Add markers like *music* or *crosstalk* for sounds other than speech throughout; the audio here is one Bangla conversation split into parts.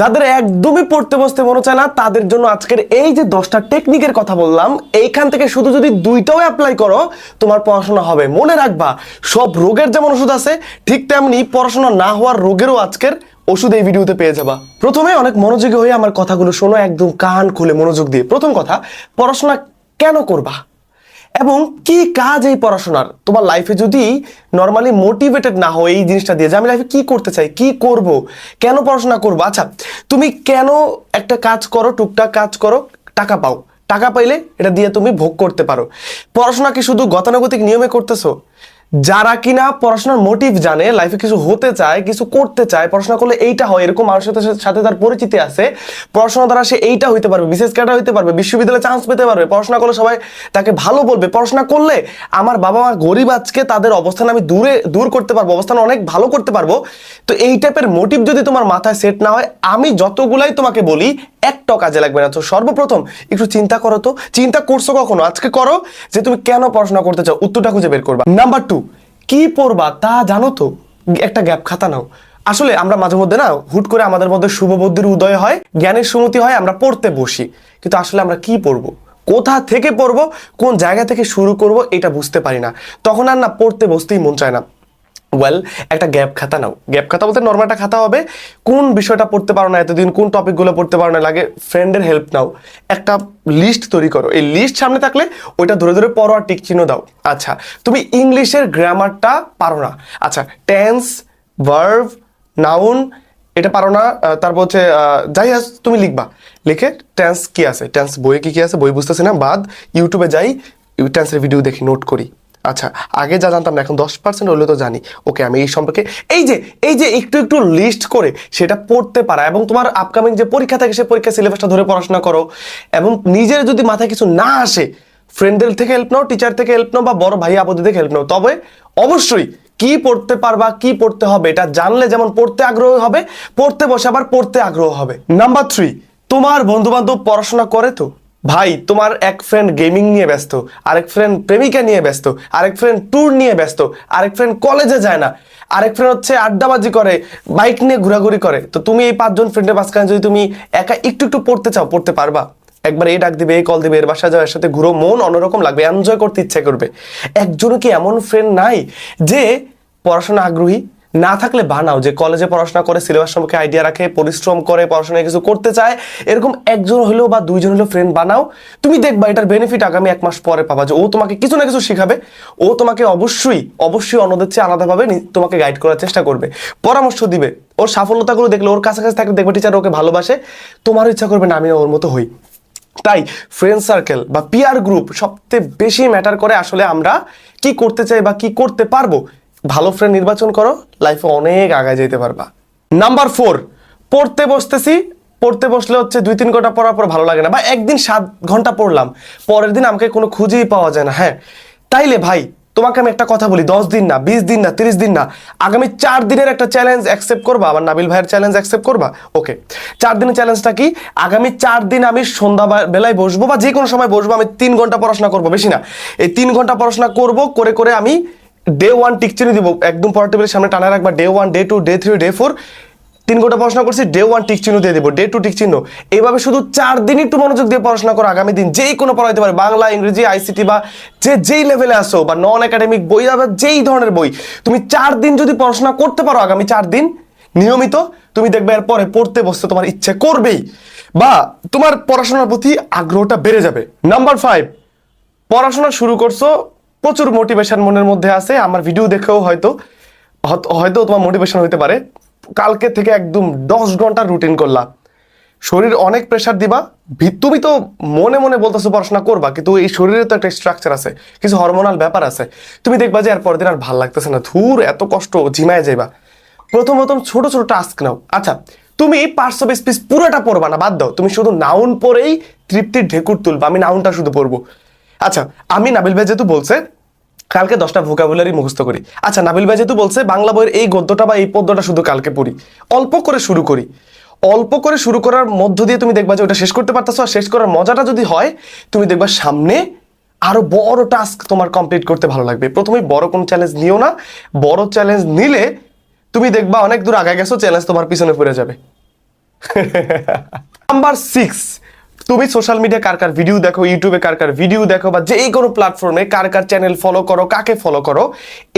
যাদের একদমই পড়তে বসতে মনে চায় না, তাদের জন্য আজকের এই যে দশটা টেকনিকের কথা বললাম, এইখান থেকে শুধু যদি দুইটাও অ্যাপ্লাই করো, তোমার পড়াশোনা হবে। মনে রাখবা, সব রোগের যেমন ওষুধ আছে, ঠিক তেমনি পড়াশোনা না হওয়ার রোগেরও আজকের ওষুধ এই ভিডিওতে পেয়ে যাবা। প্রথমে অনেক মনোযোগী হয়ে আমার কথাগুলো শোনো, একদম কান খুলে মনোযোগ দিয়ে। প্রথম কথা, পড়াশোনা কেন করবা? এবং কি কাজ এই পড়াশোনার? তোমার লাইফে যদি নর্মালি মোটিভেটেড না হয় এই জিনিসটা দিয়ে যে আমি লাইফে কি করতে চাই, কি করব, কেন পড়াশোনা করব? আচ্ছা তুমি কেন একটা কাজ করো, টুকটাক কাজ করো, টাকা পাও। টাকা পাইলে এটা দিয়ে তুমি ভোগ করতে পারো। পড়াশোনা কি শুধু গতানুগতিক নিয়মে করতেছো? যারা কিনা পড়াশোনার মোটিভ জানে লাইফে কিছু হতে চায়, কিছু করতে চায়, পড়াশোনা করলে এইটা হয়, এরকম মানুষের সাথে- তার পরিচিতি আছে। পড়াশোনা দ্বারা সে এইটা হইতে পারবে, বিশেষ ক্যাডার হইতে পারবে, বিশ্ববিদ্যালয়ে চান্স পেতে পারবে। পড়াশোনা করলে সবাই তাকে ভালো বলবে। পড়াশোনা করলে আমার বাবা মা গরিব আজকে, তাদের অবস্থান আমি দূরে, দূর করতে পারব, অবস্থান অনেক ভালো করতে পারব। তো এই টাইপের মোটিভ যদি তোমার মাথায় সেট না হয়, আমি যতগুলাই তোমাকে বলি একটাও কাজে লাগবে না। তো সর্বপ্রথম একটু চিন্তা করো তো। চিন্তা করছ কখনো? আজকে করো যে তুমি কেন পড়াশোনা করতে চাও? উত্তরটা খুঁজে বের করবা। নাম্বার টু কি পড়বা তা জানো তো? একটা গ্যাপ খাতা নাও। আসলে আমরা মাঝে মধ্যে না হুট করে আমাদের মধ্যে শুভ বুদ্ধির উদয় হয়, জ্ঞানের সুমতি হয়, আমরা পড়তে বসি। কিন্তু আসলে আমরা কি পড়ব? কোথা থেকে পড়ব? কোন জায়গা থেকে শুরু করব? এটা বুঝতে পারি না। তখন আর না পড়তে বসতেই মন চায় না। ওয়েল একটা গ্যাপ খাতা নাও। গ্যাপ খাতা বলতে নর্মাল একটা খাতা হবে। কোন বিষয়টা পড়তে পারো না এতদিন, কোন টপিকগুলো পড়তে পারো না, লাগে ফ্রেন্ডের হেল্প নাও। একটা লিস্ট তৈরি করো। এই লিস্ট সামনে থাকলে ওইটা ধরে ধরে পড়ো আর টিক চিহ্ন দাও। আচ্ছা তুমি ইংলিশের গ্রামারটা পারো না। আচ্ছা টেন্স ভার্ভ নাউন এটা পারো না তারপর হচ্ছে যাই আস, তুমি লিখবা। লিখে টেন্স কি আছে? টেন্স বইয়ে কি কি আছে? বই বুঝতেছি না, বাদ। ইউটিউবে যাই টেন্সের ভিডিও দেখি নোট করি। আচ্ছা আগে যা জানতাম না, এখন দশ পার্সেন্ট হলে তো জানি। ওকে, আমি এই সম্পর্কে, এই যে এই যে একটু একটু লিস্ট করে সেটা পড়তে পারা এবং তোমার আপকামিং যে পরীক্ষা থাকে সে পরীক্ষা সিলেবাসটা ধরে পড়াশোনা করো এবং নিজের যদি মাথায় কিছু না আসে ফ্রেন্ডের থেকে হেল্প নাও টিচার থেকে হেল্প নাও বা বড় ভাই আপদের থেকে হেল্প নাও, তবে অবশ্যই কি পড়তে পারবা, কি পড়তে হবে, এটা জানলে যেমন পড়তে আগ্রহ হবে, পড়তে বসে আবার পড়তে আগ্রহ হবে। নাম্বার থ্রি তোমার বন্ধু বান্ধব পড়াশোনা করে তো? ভাই, তোমার এক ফ্রেন্ড গেমিং নিয়ে ব্যস্ত, আরেক ফ্রেন্ড প্রেমিকা নিয়ে ব্যস্ত, আরেক ফ্রেন্ড ট্যুর নিয়ে ব্যস্ত, আরেক ফ্রেন্ড কলেজে যায় না, আরেক ফ্রেন্ড হচ্ছে আড্ডাবাজি করে বাইক নিয়ে ঘোরাঘুরি করে। তো তুমি এই পাঁচজন ফ্রেন্ডের মাঝখানে যদি তুমি একা একটু একটু পড়তে চাও, পড়তে পারবা। একবার এই ডাক দিবে, এই কল দিবে এর বাসা যাও এর সাথে ঘুরো, মন অন্যরকম লাগবে এনজয় করতে ইচ্ছে করবে। একজনও কি এমন ফ্রেন্ড নাই যে পড়াশোনা আগ্রহী? না থাকলে বানাও যে কলেজে পড়াশোনা করে সিলেবাস সম্পর্কে আইডিয়া রাখে, পরিশ্রম করে পড়াশোনায় কিছু করতে চায়, এরকম একজন হলেও বা দুইজন হলেও ফ্রেন্ড বানাও তুমি দেখবা এটার বেনিফিট আগামী এক মাস পরে পাবা যে ও তোমাকে কিছু না কিছু শেখাবে, ও তোমাকে অবশ্যই অবশ্যই অন্যদের চেয়ে আলাদাভাবে তোমাকে গাইড করার চেষ্টা করবে। পরামর্শ দিবে। ওর সাফল্যতাগুলো দেখলে, ওর কাছাকাছি থাকলে দেখবে টিচার ওকে ভালোবাসে, তোমারও ইচ্ছা করবে না আমি ওর মতো হই। তাই ফ্রেন্ড সার্কেল বা পিয়ার গ্রুপ সবচেয়ে বেশি ম্যাটার করে আসলে আমরা কি করতে চাই বা কি করতে পারব ভালো ফ্রেন্ড নির্বাচন করো লাইফে অনেক আগায় যেতে পারবা। নাম্বার ফোর পড়তে বসতেছি, পড়তে বসলে হচ্ছে দুই তিন ঘণ্টা পড়ার পর ভালো লাগে না, বা একদিন সাত ঘণ্টা পড়লাম, পরের দিন আমাকে কোনো খুঁজেই পাওয়া যায় না হ্যাঁ। তাইলে ভাই, তোমাকে আমি একটা কথা বলি, দশ দিন না, বিশ দিন না, তিরিশ দিন না, আগামী চার দিনের একটা চ্যালেঞ্জ অ্যাকসেপ্ট করবা, আমার নাবিল ভাইয়ের চ্যালেঞ্জ অ্যাকসেপ্ট করবা? ওকে চার দিনের চ্যালেঞ্জটা কি? আগামী চার দিন আমি সন্ধ্যা বেলায় বসবো, বা যে কোনো সময় বসবো, আমি তিন ঘণ্টা পড়াশোনা করব, বেশি না। এই তিন ঘণ্টা পড়াশোনা করব, করে করে আমি ডে ওয়ান টিক চিনি দিব, একদম পড়া টেবিলের সামনে টানা রাখবা। Day one day two day three day four তিন ঘণ্টা পড়াশোনা করছি ডে ওয়ান টিক চিহ্ন দিয়ে দেবো ডে টু টিক চিহ্ন এইভাবে শুধু চার দিন একটু মনোযোগ দিয়ে পড়াশোনা করো আগামী দিন, যেই কোনো পড়া হতে পারে, বাংলা, ইংরেজি আইসিটি বা যে যেই লেভেলে আসো, বা নন একাডেমিক বই বা যেই ধরনের বই, তুমি চার দিন যদি পড়াশোনা করতে পারো আগামী চার দিন, নিয়মিত তুমি দেখবে এরপরে পড়তে বসতে তোমার ইচ্ছে করবেই। বা তোমার পড়াশোনার প্রতি আগ্রহটা বেড়ে যাবে। নাম্বার ফাইভ পড়াশোনা শুরু করছ প্রচুর মোটিভেশন মনের মধ্যে আছে, আমার ভিডিও দেখেও হয়তো হয়তো তোমার মোটিভেশন হতে পারে। কালকে থেকে একদম দশ ঘণ্টার রুটিন করলা। শরীর অনেক প্রেশার দিবা তুমি তো মনে মনে বলতেছো পড়াশোনা করবা, কিন্তু এই শরীরে তো একটা স্ট্রাকচার আছে, কিছু হরমোনাল ব্যাপার আছে। তুমি দেখবা যে আর পরের দিন আর ভালো লাগতেছে না, ধুর, এত কষ্ট ঝিমায় যাইবা। প্রথম প্রথম ছোট ছোট টাস্ক নাও। আচ্ছা তুমি এই পার্টস অফ স্পিচ পুরোটা পড়বা না, বাদ দাও। তুমি শুধু নাউন পড়েই তৃপ্তির ঢেকুর তুলবা, আমি নাউনটা শুধু পড়ব। আচ্ছা আমি নাবিল ভাই যেহেতু বলছে, কালকে দশটা ভোকাবুলারি মুখস্থ করি। আচ্ছা নাবিল ভাই যেহেতু বলছে, বাংলা বইয়ের এই গদ্যটা বা এই পদ্যটা শুধু কালকে পড়ি। অল্প করে শুরু করি। অল্প করে শুরু করার মধ্য দিয়ে তুমি দেখবা যে ওটা শেষ করতে পারতেছো, আর শেষ করার মজাটা যদি হয়, তুমি দেখবা সামনে আরও বড় টাস্ক তোমার কমপ্লিট করতে ভালো লাগবে। প্রথমে বড় কোনো চ্যালেঞ্জ নিও না, বড় চ্যালেঞ্জ নিলে তুমি দেখবা অনেক দূর আগে গেছো চ্যালেঞ্জ তোমার পিছনে পড়ে যাবে। *laughs* নাম্বার সিক্স তুমি সোশ্যাল মিডিয়া কার কার ভিডিও দেখো ইউটিউবে কার কার ভিডিও দেখো, বা যে কোনো প্ল্যাটফর্মে কার কার চ্যানেল ফলো করো, কাকে ফলো করো,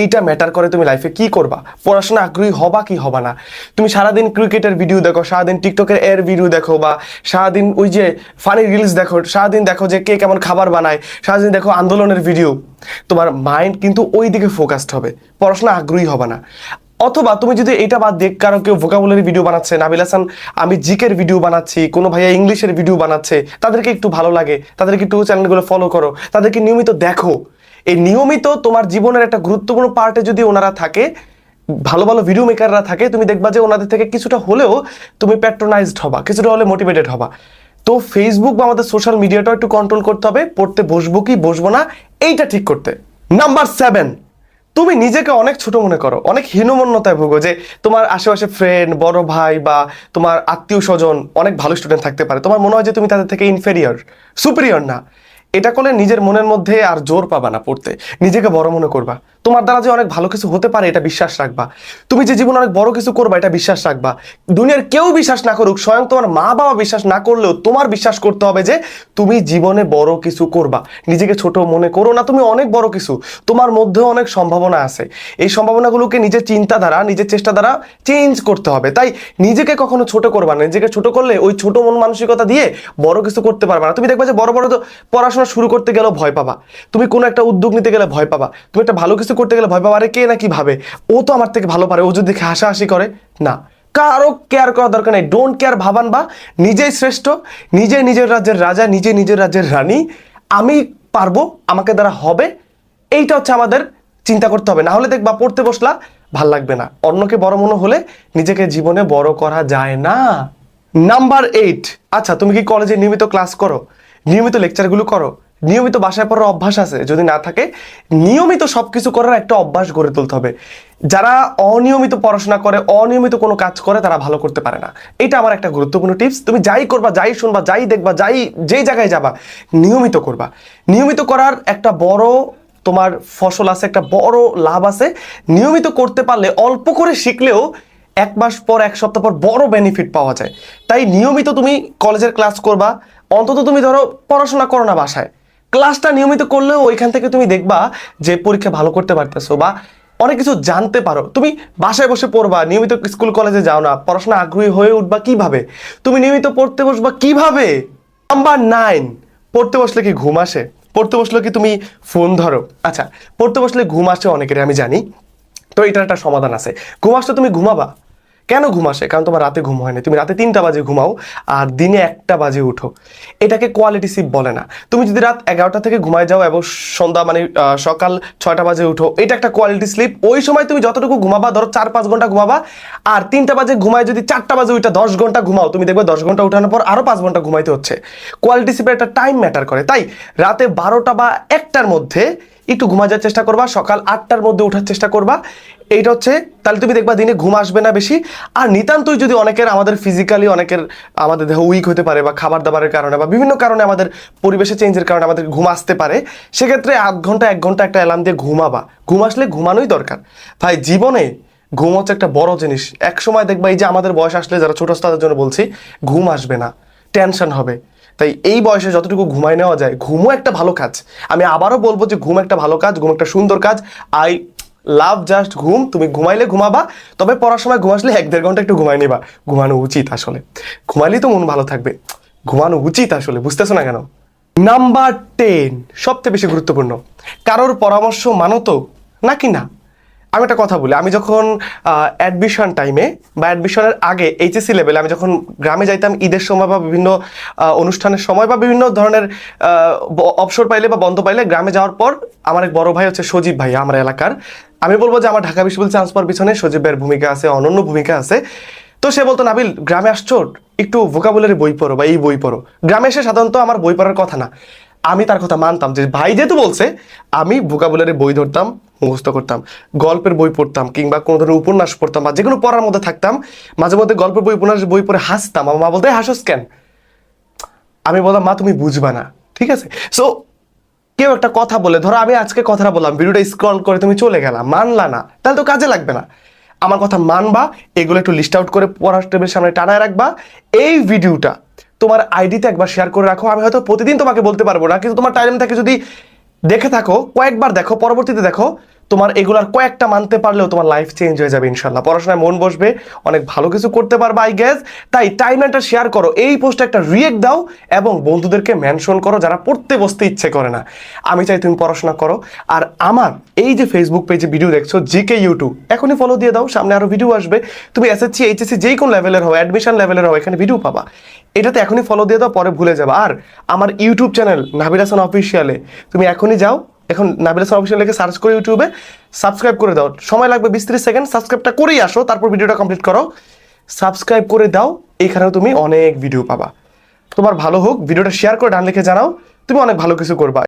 এইটা ম্যাটার করে তুমি লাইফে কি করবা? পড়াশোনা আগ্রহী হবা কি হবা না? তুমি সারাদিন ক্রিকেটের ভিডিও দেখো, সারাদিন টিকটকের এর ভিডিও দেখো, বা সারাদিন ওই যে ফানি রিলস দেখো, সারাদিন দেখো যে কে কেমন খাবার বানায়, সারাদিন দেখো আন্দোলনের ভিডিও তোমার মাইন্ড কিন্তু ওই দিকে ফোকাসড হবে। পড়াশোনা আগ্রহী হবে না। অথবা তুমি যদি এটা বাদ দিয়ে কারও কেউ ভোকাবুলারি ভিডিও বানাচ্ছে, নাবিল হাসান, আমি জিকের ভিডিও বানাচ্ছি, কোনো ভাইয়া ইংলিশের ভিডিও বানাচ্ছে, তাদেরকে একটু ভালো লাগে, তাদেরকে একটু চ্যানেলগুলো ফলো করো, তাদেরকে নিয়মিত দেখো। এই নিয়মিত তোমার জীবনের একটা গুরুত্বপূর্ণ পার্টে যদি ওনারা থাকে, ভালো ভালো ভিডিও মেকাররা থাকে, তুমি দেখবা যে ওনাদের থেকে কিছুটা হলেও তুমি প্যাট্রোনাইজড হবা, কিছুটা হলে মোটিভেটেড হবা। তো ফেসবুক বা আমাদের সোশ্যাল মিডিয়াটাও একটু কন্ট্রোল করতে হবে, পড়তে বসবো কি বসবো না, এইটা ঠিক করতে। নাম্বার সেভেন তুমি নিজেকে অনেক ছোট মনে করো, অনেক হীনমন্যতায় ভোগো যে তোমার আশেপাশে ফ্রেন্ড বড় ভাই বা তোমার আত্মীয় স্বজন অনেক ভালো স্টুডেন্ট থাকতে পারে। তোমার মনে হয় যে তুমি তাদের থেকে ইনফেরিয়র সুপিরিয়র না। এটা করলে নিজের মনের মধ্যে আর জোর পাবা না পড়তে। নিজেকে বড় মনে করবা। তোমার দ্বারা যে অনেক ভালো কিছু হতে পারে, এটা বিশ্বাস রাখবা। তুমি যে জীবনে অনেক বড় কিছু করবা, এটা বিশ্বাস রাখবা। দুনিয়ার কেউ বিশ্বাস না করুক, স্বয়ং তোমার মা বাবা বিশ্বাস না করলেও তোমার বিশ্বাস করতে হবে যে তুমি জীবনে বড় কিছু করবা। নিজেকে ছোট মনে করো না, তুমি অনেক বড় কিছু। তোমার মধ্যেও অনেক সম্ভাবনা আছে। এই সম্ভাবনাগুলোকে নিজের চিন্তা দ্বারা নিজের চেষ্টা দ্বারা চেঞ্জ করতে হবে। তাই নিজেকে কখনো ছোট করবা না। নিজেকে ছোট করলে ওই ছোট মন মানসিকতা দিয়ে বড় কিছু করতে পারবা না। তুমি দেখবা যে বড় বড় পড়াশোনা শুরু করতে গেলেও ভয় পাবা। তুমি কোনো একটা উদ্যোগ নিতে গেলে ভয় পাবা। তুমি একটা ভালো কিছু করতে গেলে ভয় পাবা। আরে কে না কি ভাবে? ও তো আমার থেকে ভালো পারে, ও যদি হাসাহাসি করে, না। কারও কেয়ার করা দরকার নেই। ডোন্ট কেয়ার ভাবান বা। নিজেই শ্রেষ্ঠ, নিজে নিজের রাজ্যের রাজা, নিজে নিজের রাজ্যের রানী। আমি পারব, আমাকে দ্বারা হবে। এইটা হচ্ছে আমাদের চিন্তা করতে হবে। না হলে দেখবা পড়তে বসলা, ভালো লাগবে না। অন্যকে বড় মনে হলে নিজেকে জীবনে বড় করা যায় না। নাম্বার এইট আচ্ছা তুমি কি কলেজে নিয়মিত ক্লাস করো? নিয়মিত লেকচারগুলো করো? নিয়মিত বাসায় পড়ার অভ্যাস আছে, যদি না থাকে, নিয়মিত সবকিছু করার একটা অভ্যাস গড়ে তুলতে হবে। যারা অনিয়মিত পড়াশোনা করে, অনিয়মিত কোনো কাজ করে, তারা ভালো করতে পারে না। এটা আমার একটা গুরুত্বপূর্ণ টিপস। তুমি যাই করবা, যাই শুনবা, যাই দেখবা, যাই যেই জায়গায় যাবা, নিয়মিত করবা। নিয়মিত করার একটা বড় তোমার ফসল আছে, একটা বড় লাভ আছে। নিয়মিত করতে পারলে অল্প করে শিখলেও এক মাস পর, এক সপ্তাহ পর বড় বেনিফিট পাওয়া যায়। তাই নিয়মিত তুমি কলেজের ক্লাস করবা। অন্তত তুমি ধরো পড়াশোনা করো না বাসায়। ক্লাসটা নিয়মিত করলেও ওইখান থেকে তুমি দেখবা যে পরীক্ষা ভালো করতে পারতেছো বা অনেক কিছু জানতে পারো। তুমি বাসায় বসে পড়বা, নিয়মিত স্কুল কলেজে যাও না, পড়াশোনা আগ্রহী হয়ে উঠবা কীভাবে? তুমি নিয়মিত পড়তে বসবা কীভাবে? নাম্বার নাইন পড়তে বসলে কি ঘুম আসে? পড়তে বসলে কি তুমি ফোন ধরো? আচ্ছা পড়তে বসলে ঘুম আসে অনেকেরই, আমি জানি। তো এটার একটা সমাধান আছে। ঘুম আসলে তুমি ঘুমাবা? কেন ঘুম আসে? কারণ তোমার রাতে ঘুম হয় না। তুমি রাতে তিনটা বাজে ঘুমাও আর দিনে একটা বাজে উঠো। এটাকে কোয়ালিটি সিপ বলে না। তুমি যদি রাত এগারোটা থেকে ঘুমায় যাও এবং সন্ধ্যা মানে সকাল ছয়টা বাজে উঠো, এটা একটা কোয়ালিটি স্লিপ ওই সময় তুমি যতটুকু ঘুমাবা, ধরো চার পাঁচ ঘণ্টা ঘুমাবা আর তিনটা বাজে ঘুমায় যদি চারটা বাজে ওইটা দশ ঘণ্টা ঘুমাও, তুমি দেখবে দশ ঘণ্টা উঠানোর পর আরও পাঁচ ঘণ্টা ঘুমাইতে হচ্ছে। কোয়ালিটি স্লিপের একটা টাইম ম্যাটার করে। তাই রাতে বারোটা বা একটার মধ্যে একটু ঘুমা যাওয়ার চেষ্টা করবা, সকাল আটটার মধ্যে ওঠার চেষ্টা করবা। এইটা হচ্ছে, তাহলে তুমি দেখবা দিনে ঘুম আসবে না বেশি। আর নিতান্তই যদি অনেকের, আমাদের ফিজিক্যালি অনেকের, আমাদের দেহ উইক হতে পারে বা খাবার দাবারের কারণে বা বিভিন্ন কারণে আমাদের পরিবেশে চেঞ্জের কারণে আমাদের ঘুম আসতে পারে, সেক্ষেত্রে আধ ঘণ্টা, এক ঘণ্টা একটা অ্যালার্ম দিয়ে ঘুমাবা। ঘুম আসলে ঘুমানোই দরকার। ভাই, জীবনে ঘুম হচ্ছে একটা বড় জিনিস। এক সময় দেখবা এই যে আমাদের বয়স আসলে যারা ছোট তাদের জন্য বলছি, ঘুম আসবে না টেনশন হবে। তাই এই বয়সে যতটুকু ঘুমায় নেওয়া যায়, ঘুমও একটা ভালো কাজ। আমি আবারও বলব যে ঘুম একটা ভালো কাজ, ঘুম একটা সুন্দর কাজ। আই লাভ জাস্ট ঘুম, তুমি ঘুমাইলে ঘুমাবা, তবে পড়ার সময় ঘুমাসলে এক দেড় ঘণ্টা একটু ঘুমাই নিবা। ঘুমানো উচিত আসলে। ঘুমাইলেই তো মন ভালো থাকবে। ঘুমানো উচিত আসলে, বুঝতেছো না কেন? নাম্বার টেন সবচেয়ে বেশি গুরুত্বপূর্ণ। কারোর পরামর্শ মানো তো? নাকি না? আমি একটা কথা বলি, আমি যখন অ্যাডমিশন টাইমে বা অ্যাডমিশনের আগে এইচএসসি লেভেলে আমি যখন গ্রামে যাইতাম, ঈদের সময় বা বিভিন্ন অনুষ্ঠানের সময় বা বিভিন্ন ধরনের অবসর পাইলে বা বন্ধ পাইলে গ্রামে যাওয়ার পর আমার এক বড় ভাই হচ্ছে সজীব ভাই আমার এলাকার। আমি বলব যে আমার ঢাকা বিশ্ববিদ্যালয় চান্স পিছনে সজীবের ভূমিকা আছে, অনন্য ভূমিকা আছে। তো সে বলতো, নাবিল, গ্রামে আসছো? একটু ভোকাবুলারি বই পড়ো বা এই বই পড়ো। গ্রামে এসে সাধারণত আমার বই পড়ার কথা না। আমি তার কথা মানতাম যে ভাই যেহেতু বলছে, আমি ভোকাবুলারি বই ধরতাম। মুখস্থ করতাম, গল্পের বই পড়তাম কিংবা কোনো ধরনের উপন্যাস পড়তাম বা যে কোনো পড়ার মধ্যে থাকতাম, মাঝে মধ্যে গল্পের বই, উপন্যাস বই পড়ে হাসতাম। আমার মা বলতে, "এই হাসোস কেন? আমি বললাম মা, তুমি বুঝবা না। ঠিক আছে? সো কেউ একটা কথা বলে, ধরো আমি আজকে কথাটা বললাম, ভিডিওটা স্ক্রল করে তুমি চলে গেলাম মানলা না, তাহলে তো কাজে লাগবে না। আমার কথা মানবা, এগুলো একটু লিস্ট আউট করে পড়ার টেবিলের সামনে টানায় রাখবা। এই ভিডিওটা তোমার আইডিতে একবার শেয়ার করে রাখো, আমি হয়তো প্রতিদিন তোমাকে বলতে পারব না, কিন্তু তোমার টাইম থেকে যদি দেখে থাকো, কয়েকবার দেখো, পরবর্তীতে দেখো তোমার এগুলার কয়েকটা মানতে পারলেও তোমার লাইফ চেঞ্জ হয়ে যাবে ইনশাল্লাহ। পড়াশোনায় মন বসবে, অনেক ভালো কিছু করতে পারবে আই গ্যাস তাই টাইমলাইনটা শেয়ার করো। এই পোস্টে একটা রিয়েক্ট দাও এবং বন্ধুদেরকে মেনশন করো যারা পড়তে বসতে ইচ্ছে করে না। আমি চাই তুমি পড়াশোনা করো। আর আমার এই যে ফেসবুক পেজে ভিডিও দেখছ জিকে ইউটিউব এখনই ফলো দিয়ে দাও, সামনে আরও ভিডিও আসবে। তুমি এসএসসি এইচএসসি যেই কোন লেভেলের হও অ্যাডমিশন লেভেলের হও, এখানে ভিডিও পাবা। এটাতে এখনই ফলো দিয়ে দাও, পরে ভুলে যাবা। আর আমার ইউটিউব চ্যানেল নাবির হাসান অফিসিয়ালে তুমি এখনই যাও এখন নাবিল হাসান অফিসিয়াল লিখে সার্চ করে ইউটিউবে সাবস্ক্রাইব করে দাও। সময় লাগবে বিশ ত্রিশ সেকেন্ড সাবস্ক্রাইবটা করেই আসো, তারপর ভিডিওটা কমপ্লিট করো। সাবস্ক্রাইব করে দাও, এখানেও তুমি অনেক ভিডিও পাবা। তোমার ভালো হোক ভিডিওটা শেয়ার করে ডান লিখে জানাও, তুমি অনেক ভালো কিছু করবা।